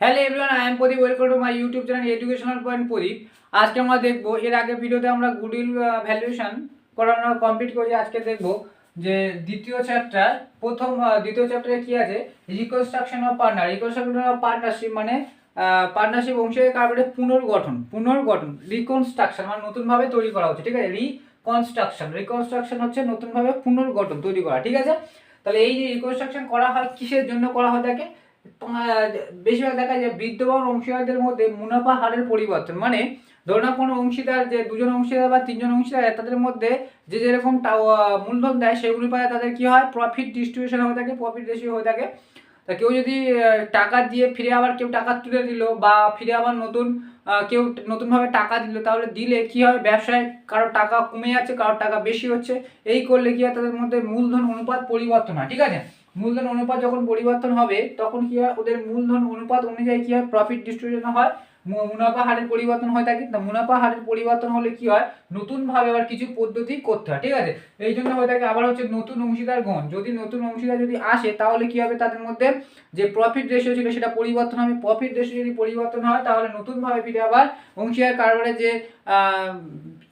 Hello everyone I am Pradeep welcome to my YouTube channel educational point Pradeep আজকে আমরা দেখব, এর আগে ভিডিওতে আমরা গুডউইল ভ্যালুয়েশন করানো কমপ্লিট করেছি, আজকে দেখব যে দ্বিতীয় চ্যাপ্টার প্রথম দ্বিতীয় চ্যাপ্টারে কি আছে? Reconstruction of partner reconstruction of partnership মানে পার্টনারশিপ অংশীদারি কারবারের পুনর্গঠন পুনর্গঠন রিকনস্ট্রাকশন মানে নতুনভাবে তৈরি করা হচ্ছে, ঠিক আছে? রিকনস্ট্রাকশন রিকনস্ট্রাকশন হচ্ছে নতুনভাবে পুনর্গঠন, তৈরি করা, ঠিক আছে? তাহলে এই যে রিকনস্ট্রাকশন করা হয়, কিসের জন্য করা হয় থাকে বেশিরভাগ দেখা যায় বিদ্যমান অংশীদারদের মধ্যে মুনাফা হারের পরিবর্তন। মানে ধরুন কোনো অংশীদার যে দুজন অংশীদার বা তিনজন অংশীদার তাদের মধ্যে যে যেরকম মূলধন দেয় সেগুলি পায় তাদের কি হয়? প্রফিট ডিস্ট্রিবিউশন হয়ে থাকে প্রফিট রেশিও হয়ে থাকে। তা কেউ যদি টাকা দিয়ে ফিরে আবার কেউ টাকা তুলে দিল বা ফিরে আবার নতুন কেউ নতুনভাবে টাকা দিল, তাহলে দিলে কি হয়? ব্যবসায় কারোর টাকা কমে যাচ্ছে কারোর টাকা বেশি হচ্ছে। এই করলে কি হয়? তাদের মধ্যে মূলধন অনুপাত পরিবর্তন হয়, ঠিক আছে? মূলধন অনুপাত যখন পরিবর্তন হবে, তখন কি হয়? ওদের মূলধন অনুপাত অনুযায়ী কি হয়? প্রফিট ডিস্ট্রিবিউশন হয়। মুনাফা হারের পরিবর্তন হয় থাকে মুনাফা হারের পরিবর্তন হলে কি হয়? নতুনভাবে আবার কিছু পদ্ধতি করতে হয়, ঠিক আছে? এই জন্য হয়ে থাকে আবার হচ্ছে নতুন অংশীদার গণ। যদি নতুন অংশীদার যদি আসে, তাহলে কি হবে? তাদের মধ্যে যে প্রফিট রেশিও ছিল, সেটা পরিবর্তন হবে। প্রফিট রেশিও যদি পরিবর্তন হয়, তাহলে নতুনভাবে ফিরে আবার অংশীদার কারবারে যে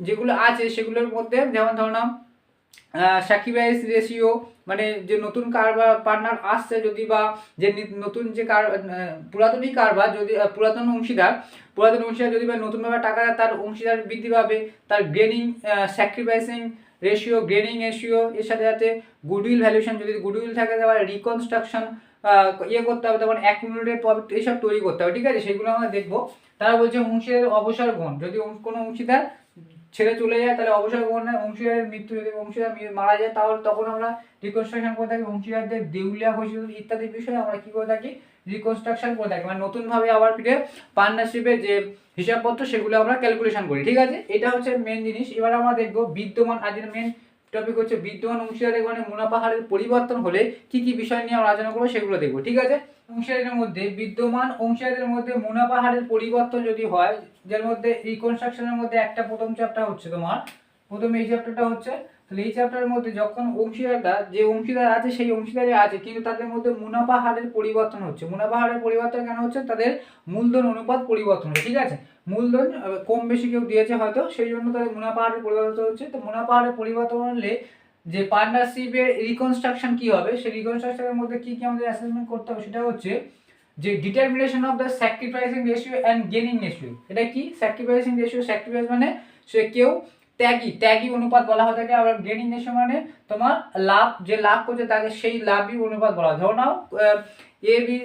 যেগুলো আছে, সেগুলোর মধ্যে যেমন ধরো স্যাক্রিফাইস রেশিও মানে যে নতুন কারবার পার্টনার আসছে যদি বা যে নতুন যে কার পুরাতনই কারবার যদি পুরাতন অংশীদার পুরাতন অংশীদার যদি বা নতুনভাবে টাকা তার অংশীদার বৃদ্ধি পাবে, তার গ্রেনিং স্যাক্রিফাইসিং রেশিও গ্রেনিং রেশিও এর সাথে সাথে গুডউইল ভ্যালুয়েশন যদি গুডউইল থাকে, তারপরে রিকনস্ট্রাকশন ইয়ে করতে হবে, তখন অ্যাকুমুলেটেড প্রফিট এইসব তৈরি করতে হবে, ঠিক আছে? সেগুলো আমরা দেখব। তারা বলছে অংশীদার অবসর গুণ, যদি কোনো অংশীদার ছেড়ে চলে যায়, তাহলে অবসর গ্রহণের অংশীদারের মৃত্যু যদি অংশীদার মারা যায়, তাহলে তখন আমরা রিকনস্ট্রাকশন করে থাকি, অংশীদারদের দেউলিয়া ঘোষিত ইত্যাদি বিষয়ে আমরা কি করে থাকি? রিকনস্ট্রাকশন করে থাকি। মানে নতুনভাবে আবার ফিরে পার্টনারশিপের যে হিসাবপত্র, সেগুলো আমরা ক্যালকুলেশন করি। ঠিক আছে? এটা হচ্ছে মেন জিনিস। এবার আমরা দেখব বিদ্যমান, আজকের মেন টপিক হচ্ছে বিদ্যমান অংশীদারের মানে মুনাফা হারের পরিবর্তন হলে কি কি বিষয় নিয়ে আমরা আলোচনা করব, সেগুলো দেখব। ঠিক আছে? অংশীদারের মধ্যে, বিদ্যমান অংশীদারের মধ্যে মুনাফা হারের পরিবর্তন যদি হয় যার মধ্যে রিকনস্ট্রাকশনের মধ্যে একটা প্রথম চ্যাপ্টার হচ্ছে তোমার। প্রথম এই চ্যাপ্টারটা হচ্ছে, তাহলে এই চ্যাপ্টারের মধ্যে যখন অংশীদারটা, যে অংশীদার আছে সেই অংশীদারে আছে, কিন্তু তাদের মধ্যে মুনাফা হারের পরিবর্তন হচ্ছে। মুনাফা হারের পরিবর্তন কেন হচ্ছে? তাদের মূলধন অনুপাত পরিবর্তন ঠিক আছে? মূলধন কম বেশি কেউ দিয়েছে হয়তো, সেই জন্য তাদের মুনাফা হারের পরিবর্তন হচ্ছে। তো মুনাফা হারের পরিবর্তন হলে যে পার্টনারশিপের রিকনস্ট্রাকশন কি হবে? সেই রিকনস্ট্রাকশনের মধ্যে কি কি আমাদের অ্যাসেসমেন্ট করতে হবে? সেটা হচ্ছে যে determination of the sacrificing ratio and gaining ratio এটা কি? স্যাক্রিফাইসিং রেশিও স্যাক্রিফাইস মানে সে কেউ ত্যাগী। ত্যাগী অনুপাত বলা হয় থাকে আবার গেনিং রেশিও মানে তোমার লাভ, যে লাভ করছে তাকে সেই লাভই অনুপাত বলা হয়। ধরো নাও এ বি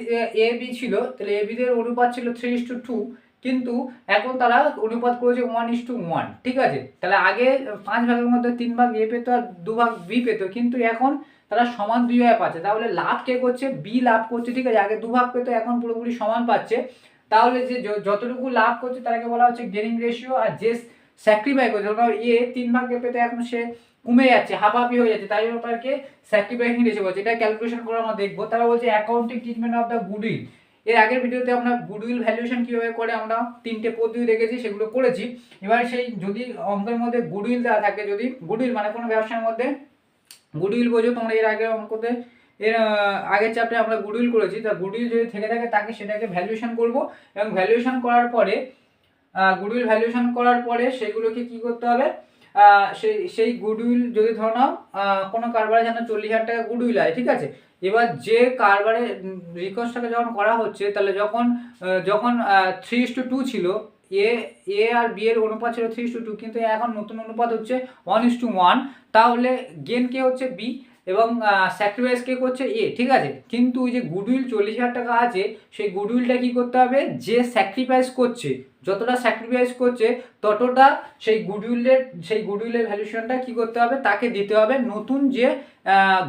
এ বি ছিল, তাহলে এ বিদের অনুপাত ছিল থ্রি ইস টু টু কিন্তু এখন তারা অনুপাত করেছে ওয়ান ইস টু ওয়ান ঠিক আছে? তাহলে আগে পাঁচ ভাগের মধ্যে তিন ভাগ এ পেতো আর দু ভাগ বি পেতো, কিন্তু এখন তারা সমান দুই ভাবে পাচ্ছে। তাহলে লাভ কে করছে? বি লাভ করছে, ঠিক আছে? আগে দু ভাগ পেতো এখন পুরোপুরি সমান পাচ্ছে। তাহলে যে যতটুকু লাভ করছে, তাকে বলা হচ্ছে গেনিং রেশিও আর যে স্যাক্রিফাই করছে, ধরো এ তিন ভাগে পেতে এখন সে কমে যাচ্ছে হাফাফি হয়ে যাচ্ছে, তাই জন্য তাকে স্যাক্রিফাইসিং রেশিও বলছে। এটা ক্যালকুলেশন করে আমরা দেখব। তারা বলছে accounting treatment of the goodwill এর আগের ভিডিওতে আমরা গুডউইল ভ্যালুয়েশন কীভাবে করে আমরা তিনটে পদ্ধতি দেখেছি, সেগুলো করেছি। এবার সেই যদি অঙ্কের মধ্যে গুডউইল দেওয়া থাকে, যদি গুডউইল মানে কোনো ব্যবসার মধ্যে গুডউইল বোঝো, তোমরা এর আগের অঙ্কতে, এর আগের চ্যাপ্টারে আমরা গুডউইল করেছি, তা গুডউইল যদি থেকে থাকে, তাকে সেটাকে ভ্যালুয়েশন করব, এবং ভ্যালুয়েশন করার পরে গুডউইল ভ্যালুয়েশন করার পরে সেগুলোকে কি করতে হবে? সেই সেই গুডউইল যদি ধরো নাও কোনো কারবারে যেন চল্লিশ হাজার টাকা গুডউইল আছে ঠিক আছে? এবার যে কারবারে রিকোয়েস্টটাকে যখন করা হচ্ছে, তাহলে যখন যখন থ্রি ইস টু টু ছিল এ এ আর বি এর অনুপাত ছিল থ্রি টু টু কিন্তু এখন নতুন অনুপাত হচ্ছে ওয়ান ইস টু ওয়ান তাহলে গেন কে হচ্ছে বি এবং স্যাক্রিফাইস কে করছে এ ঠিক আছে? কিন্তু ওই যে গুডউইল চল্লিশ হাজার টাকা আছে, সেই গুডউইলটা কি করতে হবে? যে স্যাক্রিফাইস করছে, যতটা স্যাক্রিফাইস করছে, ততটা সেই গুডউইলের সেই গুডউইলের ভ্যালুয়েশনটা কি করতে হবে? তাকে দিতে হবে নতুন যে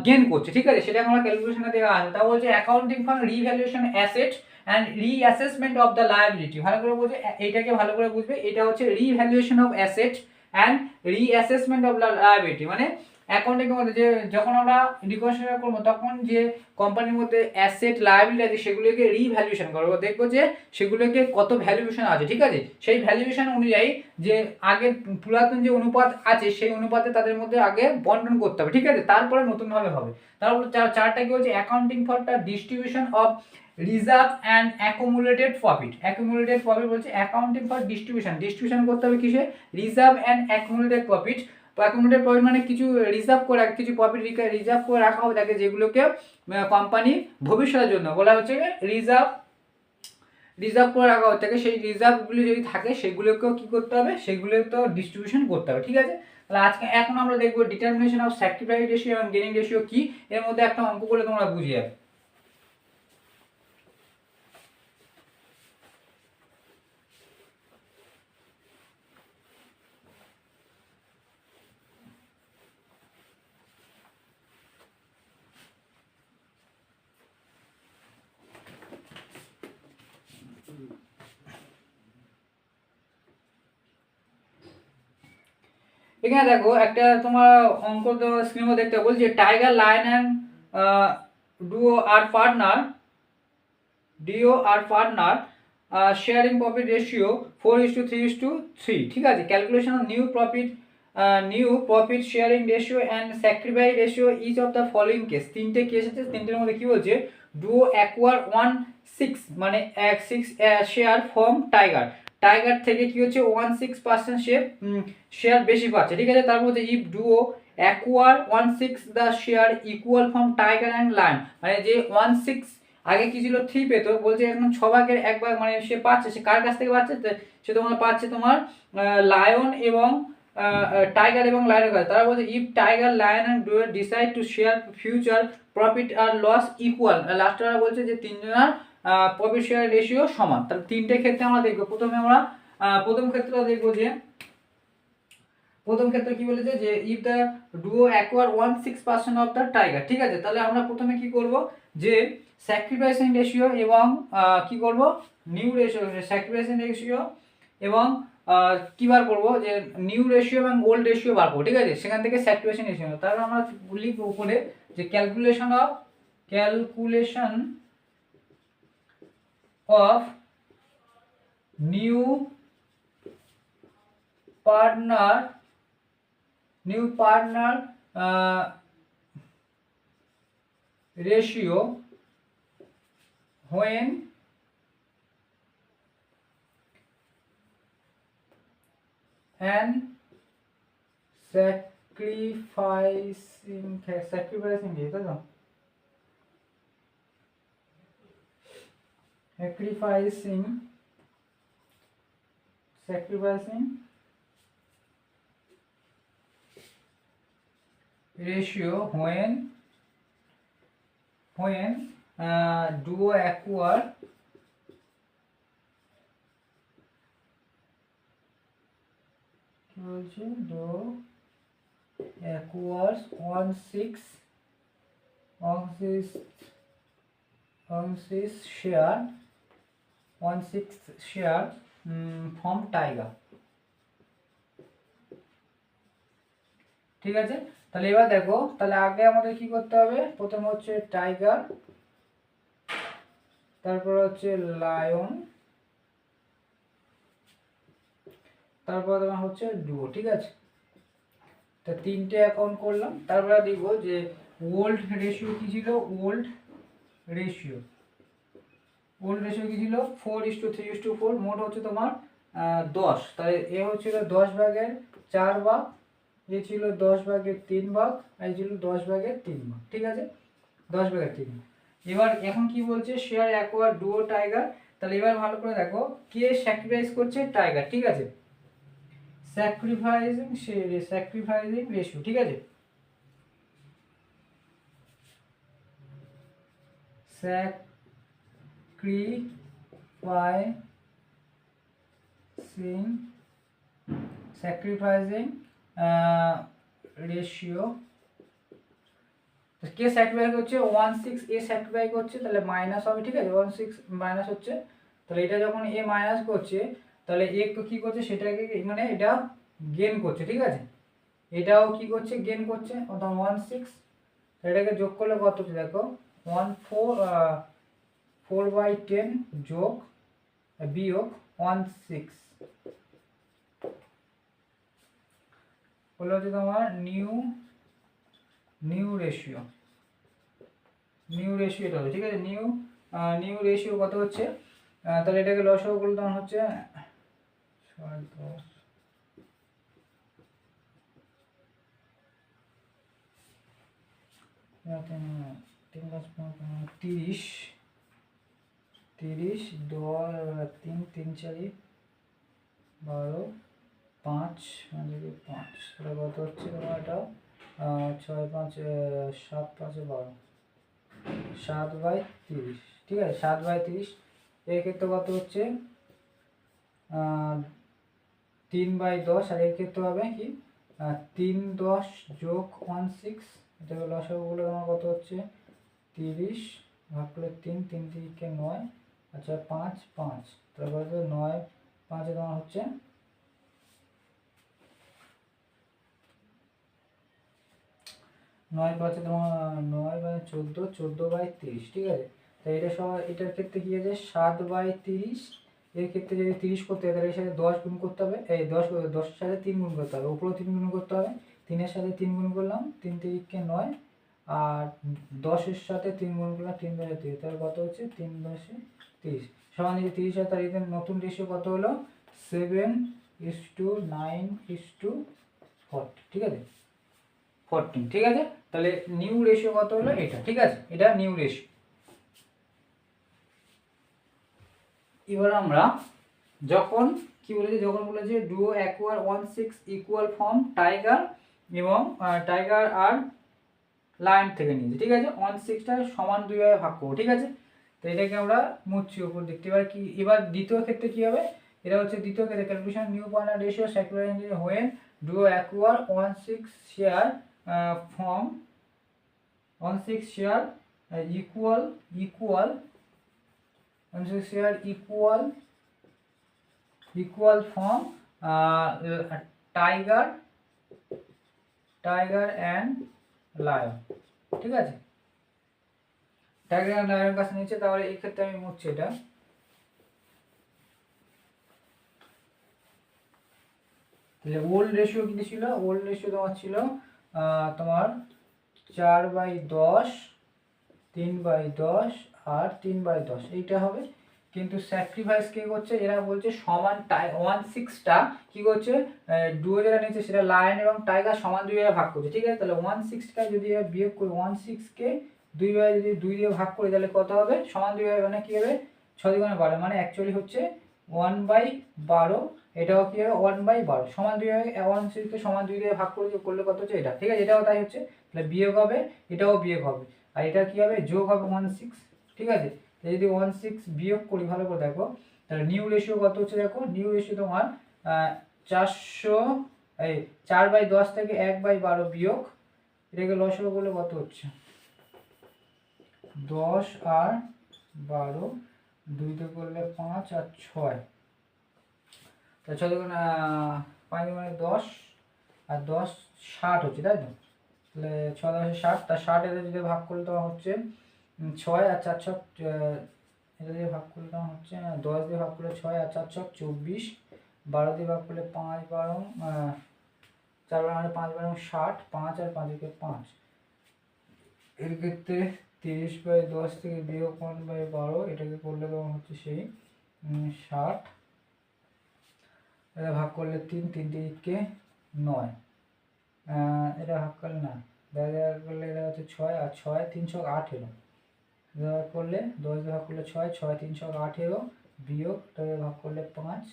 গেন করছে, ঠিক আছে? সেটা আমরা ক্যালকুলেশনে দেওয়া আছে। তা বলছে accounting for revaluation asset and reassessment of the liability ভালো করে বলছে এইটাকে ভালো করে বুঝবে। এটা হচ্ছে revaluation of asset and reassessment of the liability মানে অ্যাকাউন্টিং এর মধ্যে যে যখন আমরা রিকনস্ট্রাকশন করব, তখন যে কোম্পানির মধ্যে অ্যাসেট লায়াবিলিটি আছে, সেগুলোকে রিভ্যালুয়েশন করব। দেখব যে সেগুলোকে কত ভ্যালুয়েশন আছে, ঠিক আছে? সেই ভ্যালুয়েশন অনুযায়ী যে আগে পুরাতন যে অনুপাত আছে, সেই অনুপাতে তাদের মধ্যে আগে বন্টন করতে হবে, ঠিক আছে? তারপরে নতুনভাবে হবে। তারপর চার- চারটা কি বলছে? Accounting for the distribution of reserve and accumulated profit accumulated profit বলছে অ্যাকাউন্টিং ফর ডিস্ট্রিবিউশন ডিস্ট্রিবিউশন করতে হবে কিসে? Reserve and accumulated profit accumulated profit মানে কিছু রিজার্ভ করে, কিছু প্রফিট রিজার্ভ করে রাখা হবে তাকে যেগুলোকে কোম্পানি ভবিষ্যতের জন্য। বলা হচ্ছে রিজার্ভ রিজার্ভ করে রাখা হচ্ছে থাকে সেই রিজার্ভগুলো যদি থাকে, সেগুলোকেও কি করতে হবে? সেগুলো তো ডিস্ট্রিবিউশন করতে হবে। ঠিক আছে? তাহলে আজকে এখন আমরা দেখব ডিটারমিনেশন অফ স্যাক্রিফাইস রেশিও এবং গেনিং রেশিও কি? এর মধ্যে একটা অঙ্ক করে তোমরা বুঝে যাবে। এখানে দেখো একটা তোমার অঙ্ক স্ক্রিনে দেখতে বলছে টাইগার লায়ন অ্যান্ড ডুও আর partner deo R partner sharing profit ratio four is to three is to three ঠিক আছে? Calculation of new profit new profit sharing ratio and sacrifice ratio each of the following case তিনটে কেস আছে, তিনটের মধ্যে কী বলছে? Duo acquire one six মানে এক six share from tiger tiger থেকে কি হচ্ছে? ওয়ান সিক্স পার্সেন্ট সে শেয়ার বেশি পাচ্ছে। ঠিক আছে? তার মধ্যে if duo acquire one six the share equal from tiger and lion মানে যে ওয়ান সিক্স আগে কি ছিল? থ্রি পেতো। বলছে এখন ছ ভাগের এক ভাগ মানে সে পাচ্ছে। সে কার কাছ থেকে পাচ্ছে? সে তোমার পাচ্ছে তোমার লায়ন এবং টাইগার এবং লায়নের কাছে। তারা বলছে if tiger lion and duo decide to share future profit R loss equal last বলছে যে তিনজনের প্রফিট শেয়ার রেশিও সমান। তাহলে তিনটে ক্ষেত্রে আমরা দেখব, প্রথমে আমরা প্রথম ক্ষেত্রে দেখব যে, প্রথম ক্ষেত্রে কি বলেছে যে if the duo acquire one six percent of the tiger ঠিক আছে? তাহলে আমরা প্রথমে কি করব? যে স্যাক্রিফাইসিং রেশিও এবং কি করব? নিউ রেশিও স্যাক্রিফাইসিং রেশিও এবং কি বার করব? যে নিউ রেশিও এবং ওল্ড রেশিও বার করব, ঠিক আছে? সেখান থেকে স্যাক্রিফাইসিং রেশিও তারপর আমরা লিখব উপরে যে calculation of calculation of new partner new partner ratio when an sacrificing sacrificing sacrificing sacrificing ratio when when uh, duo acquire কি বলছে duo acquires one six one six one share one six share from tiger ঠিক আছে? তাহলে এবার দেখো, তাহলে আগে আমাদের কি করতে হবে? প্রথম হচ্ছে টাইগার তারপর হচ্ছে লায়ন তারপর তোমার হচ্ছে ডুও ঠিক আছে? তা তিনটে অ্যাকাউন্ট করলাম। তারপরে দেখব যে ওল্ড রেশিও কি ছিল? ওল্ড রেশিও ওল্ড রেশিও কি ছিল? Four is to three is to four মোট হচ্ছে তোমার দশ। তাহলে এ হচ্ছিল দশ ভাগের চার ভাগ, এ ছিল দশ ভাগের তিন ভাগ, আর ছিল দশ ভাগের তিন ভাগ, ঠিক আছে? দশ ভাগের তিন ভাগ। এবার এখন কি বলছে? শেয়ার অ্যাকোয়ার ডুও টাইগার তাহলে এবার ভালো করে দেখো, কে স্যাক্রিফাইস করছে? টাইগার ঠিক আছে? স্যাক্রিফাইসিং স্যাক্রিফাইসিং রেশিও ঠিক আছে? স্যাক্রিফাইসিং স্যাক্রিফাইসিং রেশিও কে স্যাক্রিফাই করছে? ওয়ান সিক্স এ স্যাক্রিফাই করছে, তাহলে মাইনাস হবে, ঠিক আছে? ওয়ান সিক্স মাইনাস হচ্ছে, তাহলে এটা যখন এ মাইনাস করছে, তাহলে এ কি করছে? সেটাকে মানে এটা গেন করছে, ঠিক আছে? এটাও কি করছে? গেন করছে। অর্থাৎ ওয়ান সিক্স এটাকে যোগ করলে কত দেখো one four four by ten যোগ আহ, বিয়োগ ওয়ান সিক্স হলো হচ্ছে তোমার new new ratio new ratio এটা হবে ঠিক আছে? নিউ নিউ রেশিও কত হচ্ছে? তাহলে এটাকে লসও করলে তখন হচ্ছে ছয় দশ। তিন- পনেরো, তিরিশ। তিরিশ, দশ, তিন তিন, চারি, বারো, পাঁচ আমাদেরকে পাঁচ। তাহলে কত হচ্ছে? তোমার এটা ছয়, পাঁচ সাত, পাঁচে, বারো। সাত বাই তিরিশ। ঠিক আছে, সাত বাই তিরিশ। এর ক্ষেত্রে কত হচ্ছে? তিন বাই দশ। আর এর ক্ষেত্রে হবে কি? তিন, দশ যোগ ওয়ান, সিক্স। এটা লসাগুলো তোমার কত হচ্ছে? তিরিশ ভাগ করলে তিন তিন তিরিশকে নয়। আচ্ছা পাঁচ পাঁচ। তারপরে তো নয়, পাঁচে তোমার হচ্ছে নয় পাঁচে তোমার নয় বাই চোদ্দ চোদ্দ বাই তিরিশ, ঠিক আছে? তাই এটা সবাই এটার ক্ষেত্রে কী আছে? সাত বাই তিরিশ, এর ক্ষেত্রে যদি তিরিশ করতে হয়, তাহলে এর সাথে দশ গুণ করতে হবে। এই দশ, দশের সাথে তিন গুণ করতে হবে। উপরেও তিন গুণ করতে হবে। তিনের সাথে তিন গুণ করলাম, তিন তিরিশকে নয়। আর দশের সাথে তিন গুণ করলাম, তিন দশে তিরিশ তাহলে কত হচ্ছে? তিন দশে তিরিশ। সমান যদি তিরিশ হয় তাহলে নতুন রেশিও কত হলো? Seven is to nine is to forty ঠিক আছে? ফোরটিন ঠিক আছে? তাহলে নিউ রেশিও কত হলো? এটা। ঠিক আছে? এটা নিউ রেশিও এবার আমরা যখন, কি বলেছে? যখন বলেছে duo acquire one six equal from tiger এবং টাইগার আর লাইন থেকে নিয়েছি। ঠিক আছে? ওয়ান সিক্সটা সমান দুইভাবে ভাগ করব। ঠিক আছে? তো এটাকে আমরা মুচ্ছি ওপর দেখতে এবার কি, এবার দ্বিতীয় ক্ষেত্রে কি হবে? এটা হচ্ছে দ্বিতীয় ক্ষেত্রে calculation new point ratio circular engineer when duo acquire one six share from one six share equal equal one six share equal equal from tiger tiger and lion ঠিক আছে? অ্যান্ড লায়নের কাছে নিচ্ছে তাহলে এই ক্ষেত্রে আমি মুছছি এটা। তাহলে ওল্ড রেশিও কি ছিল? ওল্ড রেশিও তোমার ছিল তোমার চার বাই দশ, তিন বাই দশ আর তিন বাই দশ। এইটা হবে। কিন্তু স্যাক্রিফাইস কে করছে? এরা বলছে সমান টাই ওয়ান সিক্সটা কি করছে? ডুও যেটা নিচ্ছে সেটা লায়ন এবং টাইগার সমান দুই ভাগে ভাগ করছে। ঠিক আছে? তাহলে ওয়ান সিক্সটা যদি বিয়োগ করি ওয়ান সিক্সকে দুই ভাগে যদি দুই দিয়ে ভাগ করি, তাহলে কত হবে? সমান দুই মানে কী হবে? ছয় বারো মানে অ্যাকচুয়ালি হচ্ছে ওয়ান বাই বারো, এটাও কি হবে? ওয়ান বাই বারো। সমান দুই ভাগে ওয়ান সিক্সকে সমান দুই দিয়ে ভাগ করে করলে কত হচ্ছে? এটা। ঠিক আছে, এটাও তাই হচ্ছে। তাহলে বিয়োগ হবে, এটাও বিয়োগ হবে। আর এটা কী হবে? যোগ হবে ওয়ান সিক্স ঠিক আছে? যদি ওয়ান সিক্স বিয়োগ করি, ভালো করে দেখো। তাহলে নিউ রেশিও কত হচ্ছে দেখো? নিউ রেশিও তোমার চারশো, এই, চার বাই দশ থেকে এক বাই বারো বিয়োগ, এটাকে লসও করলে কত হচ্ছে? দশ আর বারো, দুইতে করলে পাঁচ আর ছয়। তা ছয় দেখুন পাঁচ মানে দশ আর দশ ষাট হচ্ছে, তাই তো? তাহলে ছয় দশে ষাট, তা ষাট এদের যদি ভাগ করলে তোমার হচ্ছে ছয় আর চার ছক এটা দিয়ে ভাগ করলে তোমার হচ্ছে দশ দিয়ে ভাগ করলে ছয় আর চার ছক চব্বিশ, বারো দিয়ে ভাগ করলে পাঁচ বারো চার বারো মানে পাঁচ বারো ষাট, পাঁচ আর পাঁচ একে পাঁচ। এর ক্ষেত্রে তিরিশ বাই দশ থেকে বিয়োগ ওয়ান বাই বারো, এটাকে করলে তোমার হচ্ছে সেই ষাট। এটা ভাগ করলে তিন তিন তিরিশকে নয়। এটা ভাগ করলে না। দেখা করলে এটা হচ্ছে ছয়, আর ছয় তিন ছক এটা ভাগ করলে দশ ভাগ করলে ছয় ছয় তিন ছক এলো, বিয়োগ এটাকে ভাগ করলে পাঁচ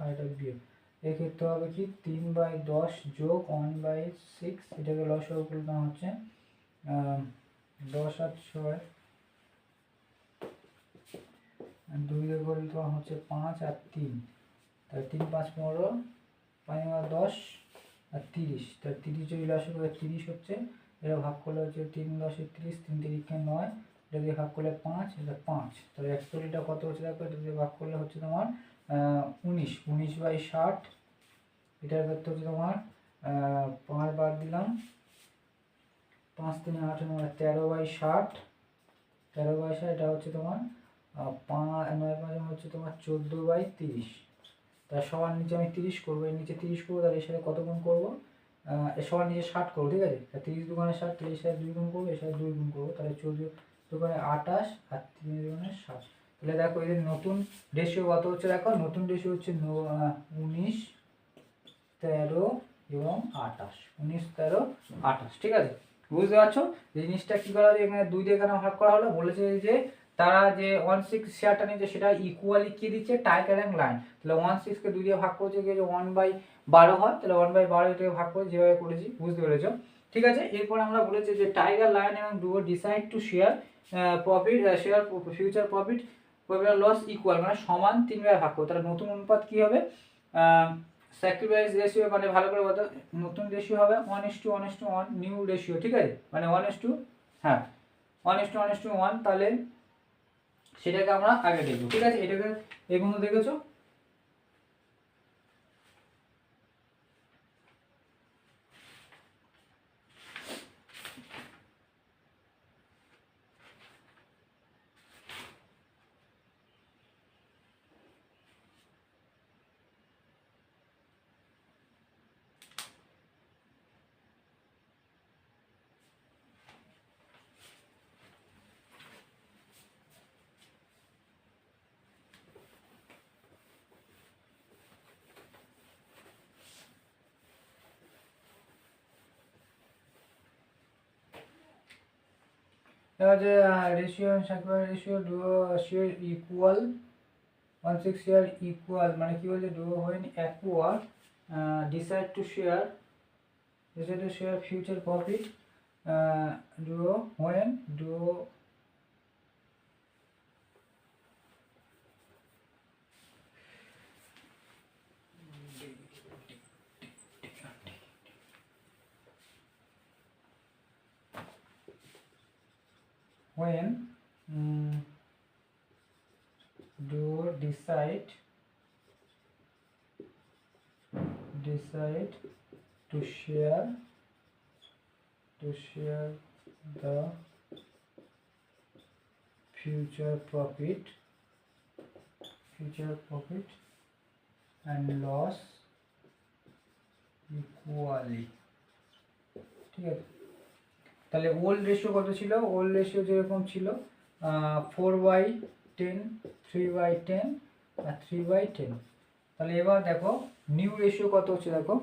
আর এটা বিয়োগ। এক্ষেত্রে হবে কি? তিন বাই দশ যোগ ওয়ান বাই সিক্স এটাকে লস করলে হচ্ছে দশ আর ছয়। দুই করলে তোমার হচ্ছে পাঁচ আর তিন। তাহলে তিন পাঁচ পনেরো, পাঁচ দশ আর তিরিশ। তাহলে তিরিশ যদি লসে করে তিরিশ হচ্ছে, এটা ভাগ করলে হচ্ছে তিন দশে তিরিশ, তিন তিরিশকে নয়। এটা দিয়ে ভাগ করলে পাঁচ, এটা পাঁচ। তাহলে অ্যাকচুয়ালিটা কত হচ্ছে দেখো? এটা দিয়ে ভাগ করলে হচ্ছে তোমার উনিশ। উনিশ বাই ষাট, এটার ক্ষেত্রে হচ্ছে তোমার পাঁচ বাদ দিলাম পাঁচ তিনে আট নয়, তেরো বাই ষাট। তেরো বাই ষাট, এটা হচ্ছে তোমার পাঁচ, নয় পাঁচ হচ্ছে তোমার চোদ্দ বাই তিরিশ। তার সবার নিচে আমি তিরিশ করব, এর নিচে তিরিশ করব, তাহলে এর সাথে কত গুণ করব? সবার নিচে ষাট করব, ঠিক আছে? তা তিরিশ দোকানে ষাট তিরিশ সাথে দুই গুণ করব, এর সাথে দুই গুণ করব, তাহলে চোদ্দ দোকানে আঠাশ আর তিন দোকানে ষাট। তাহলে দেখো এদের নতুন রেশিও কত হচ্ছে দেখো? নতুন রেশিও হচ্ছে উনিশ, তেরো এবং আঠাশ। উনিশ, তেরো, আঠাশ, ঠিক আছে? বুঝতে পারছ? এই জিনিসটা কি করা হলো এখানে দুই দিয়ে এখানে ভাগ করা হলো? বলেছে যে তারা যে ওয়ান সিক্স শেয়ারটা নিয়েছে, সেটা ইকুয়ালি কি দিচ্ছে? টাইগার অ্যান্ড লাইন তাহলে ওয়ান সিক্সকে দুই দিয়ে ভাগ করেছে যে ওয়ান বাই বারো হয়, তাহলে ওয়ান বাই বারো এটাকে ভাগ করে যেভাবে করেছি, বুঝতে পেরেছ? ঠিক আছে? এরপর আমরা বলেছি যে টাইগার লাইন এবং duo decide to share profit share future profit profit loss equal মানে সমান তিনবার ভাগ করো। তাহলে নতুন অনুপাত কী হবে? স্যাক্রিফাইস রেশিও মানে ভালো করে বলতো, নতুন রেশিও হবে one is two one is two one new ratio ঠিক আছে? মানে ওয়ান ইস টু হ্যাঁ one is two one is two one তাহলে সেটাকে আমরা আগে দেখব, ঠিক আছে? এটাকে এগুলো দেখেছ? যে ratio সাকিবার ratio duo share equal one six share equal মানে কি বলছে duo when acquire decide to share decide to share future profit duo when duo when mm, do decide decide to share to share the future profit future profit and loss equally ঠিক আছে তাহলে old ratio কত ছিল? Old ratio যেরকম ছিল four by ten three by ten R three by ten তাহলে এবার দেখো নিউ রেশিও কত হচ্ছে দেখো?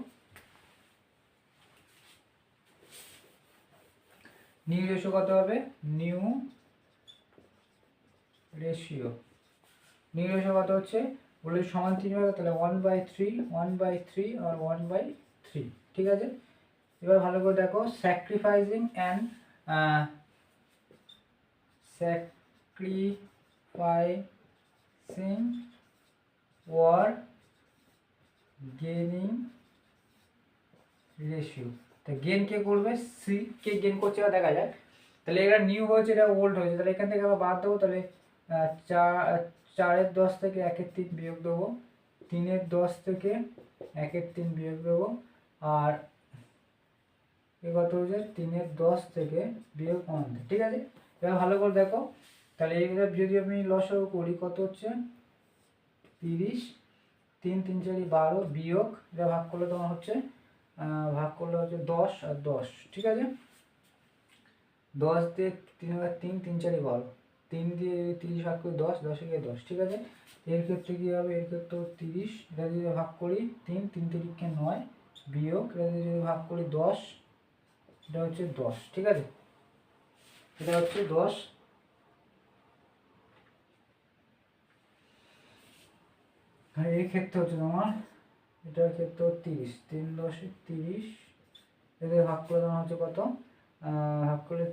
নিউ রেশিও কত হবে? নিউ রেশিও নিউ রেশিও কত হচ্ছে? বলে সমান তিন ভাগে তাহলে one by three one by three R one by three ঠিক আছে? এবার ভালো করে দেখো sacrificing and sacrificing or gaining ratio তা গেন কে করবে? সি কে গেন করছে এবার দেখা যাক। তাহলে এটা নিউ হয়েছে, এটা ওল্ড হয়েছে। তাহলে এখান থেকে আবার বাদ দেবো, তাহলে চার, চারের দশ থেকে একের তিন বিয়োগ দেবো। তিনের দশ থেকে একের তিন বিয়োগ দেবো। আর কত হচ্ছে তিনের দশ থেকে বিয়োগ ওয়ান ঠিক আছে? এবার ভালো করে দেখো। তাহলে এইটা যদি আমি লসও করি, কত হচ্ছে? তিরিশ। তিন তিন, চারি, বারো, বিয়োগ। এটা ভাগ করলে তোমার হচ্ছে ভাগ করলে হচ্ছে দশ আর দশ, ঠিক আছে? দশ দিয়ে তিন তিন তিন, চারি, বারো। তিন দিয়ে তিরিশ ভাগ করি দশ, দশে গিয়ে দশ, ঠিক আছে? এর ক্ষেত্রে কী হবে? এর ক্ষেত্রে তিরিশ। এটা যদি ভাগ করি, তিন তিন তিরিশকে নয়, বিয়োগ। এটা যদি ভাগ করি দশ এটা হচ্ছে দশ, ঠিক আছে? এটা হচ্ছে দশ। আর এই ক্ষেত্রে হচ্ছে তোমার, এটার ক্ষেত্রে তিরিশ, তিন দশে তিরিশ, এদের ভাগ করে দেওয়া হচ্ছে কত? ভাগ করলে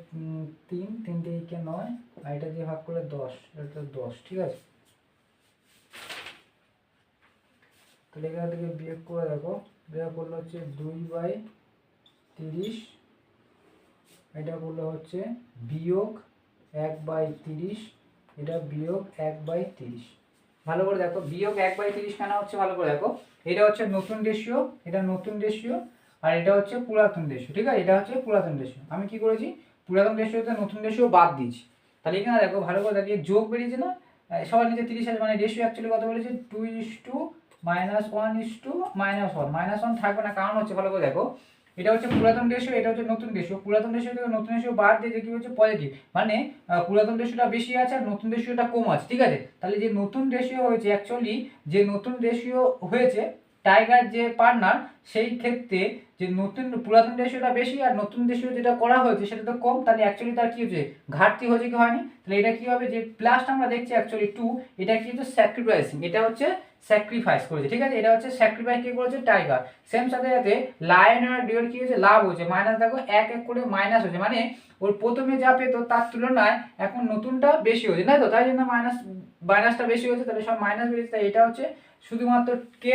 তিন তিন তিরিকে নয়, আর এটা দিয়ে ভাগ করলে দশ, এটা দশ, ঠিক আছে? তাহলে এখান থেকে বিয়োগ করে দেখো, বিয়োগ করলে হচ্ছে দুই বাই তিরিশ এটা করলে হচ্ছে বিয়োগ এক বাই তিরিশ, এটা বিয়োগ এক বাই তিরিশ। ভালো করে দেখো, বিয়োগ এক বাই তিরিশ কেন হচ্ছে? ভালো করে দেখো, এটা হচ্ছে নতুন রেশিও এটা নতুন রেশিও আর এটা হচ্ছে পুরাতন রেশিও ঠিক আছে? এটা হচ্ছে পুরাতন রেশিও আমি কি করেছি? পুরাতন রেশিওতে নতুন রেশিও বাদ দিয়েছি। তাহলে এখানে দেখো, ভালো করে দেখিয়ে যোগ বেরিয়েছে না? সবার নিচে তিরিশ আছে মানে রেশিও অ্যাকচুয়ালি কত বলেছে two is to minus one is to minus one minus one থাকবে না, কারণ হচ্ছে, ভালো করে দেখো এটা হচ্ছে পুরাতন রেশিও এটা হচ্ছে নতুন রেশিও পুরাতন রেশিও থেকে নতুন রেশিও বাদ দিয়ে কি হচ্ছে পজিটিভ মানে পুরাতন রেশিওটা বেশি আছে আর নতুন রেশিওটা কম আছে, ঠিক আছে? তাহলে যে নতুন রেশিও হয়েছে অ্যাকচুয়ালি যে নতুন রেশিও হয়েছে টাইগার যে পার্টনার সেই ক্ষেত্রে যে নতুন, পুরাতন রেশিওটা বেশি আর নতুন রেশিও যেটা করা হয়েছে সেটা তো কম, তাহলে অ্যাকচুয়ালি তার কি হচ্ছে? ঘাটতি হয়েছে কি হয়নি? তাহলে এটা কি হবে? যে প্লাসটা আমরা দেখছি অ্যাকচুয়ালি টু এটা কি হচ্ছে? স্যাক্রিফাইসিং এটা হচ্ছে স্যাক্রিফাইস করেছে। ঠিক আছে? এটা হচ্ছে স্যাক্রিফাইস কি করেছে টাইগার সেম সাথে সাথে লায়ন আর ডিওর কি হয়েছে? লাভ হয়েছে। মাইনাস দেখো, এক এক করে মাইনাস হয়েছে। মানে ওর প্রথমে যা পেত তার তুলনায় এখন নতুনটা বেশি হয়েছে। তাই তো? তাই জন্য মাইনাস মাইনাসটা বেশি হয়েছে। তাহলে সব মাইনাস বেরিয়েছে। তাই এটা হচ্ছে শুধুমাত্র কে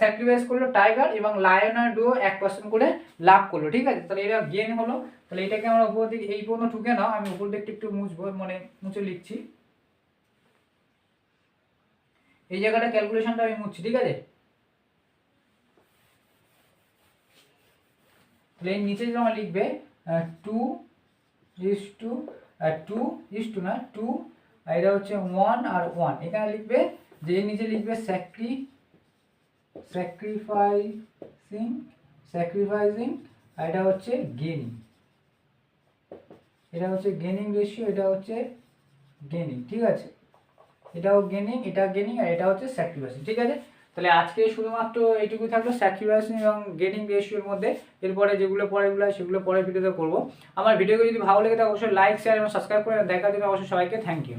স্যাক্রিফাইস করল? টাইগার এবং লায়ন আর ডুও এক পার্সেন্ট করে লাভ করল। ঠিক আছে? তাহলে এটা গেন হলো। তাহলে এটাকে আমরা উপর দিকে, এই পর্যন্ত ঠুকে নাও। আমি উপর দিকে একটু মুছবো মানে মুছে লিখছি। এই জায়গাটা ক্যালকুলেশনটা আমি মুছছি, ঠিক আছে? তাহলে নিচে যেমন লিখবে two is to two two is to two এটা হচ্ছে ওয়ান আর ওয়ান এখানে লিখবে, যে নিচে লিখবে স্যাক্রি স্যাক্রিফাইসিং স্যাক্রিফাইসিং আর এটা হচ্ছে গেনিং এটা হচ্ছে গেনিং রেশিও এটা হচ্ছে গেনিং ঠিক আছে? এটাও গেনিং এটা গেনিং আর এটা হচ্ছে স্যাক্রিফাইসিং ঠিক আছে? তাহলে আজকে শুধুমাত্র এইটুকু থাকল স্যাক্রিফাইসিং এবং গেনিং রেশিওর মধ্যে। এরপরে যেগুলো পরেগুলো সেগুলো পরের ভিডিওতে করব। আমার ভিডিওকে যদি ভালো লেগে থাকে, অবশ্যই লাইক শেয়ার এবং সাবস্ক্রাইব করে দেখার জন্য অবশ্যই সবাইকে থ্যাংক ইউ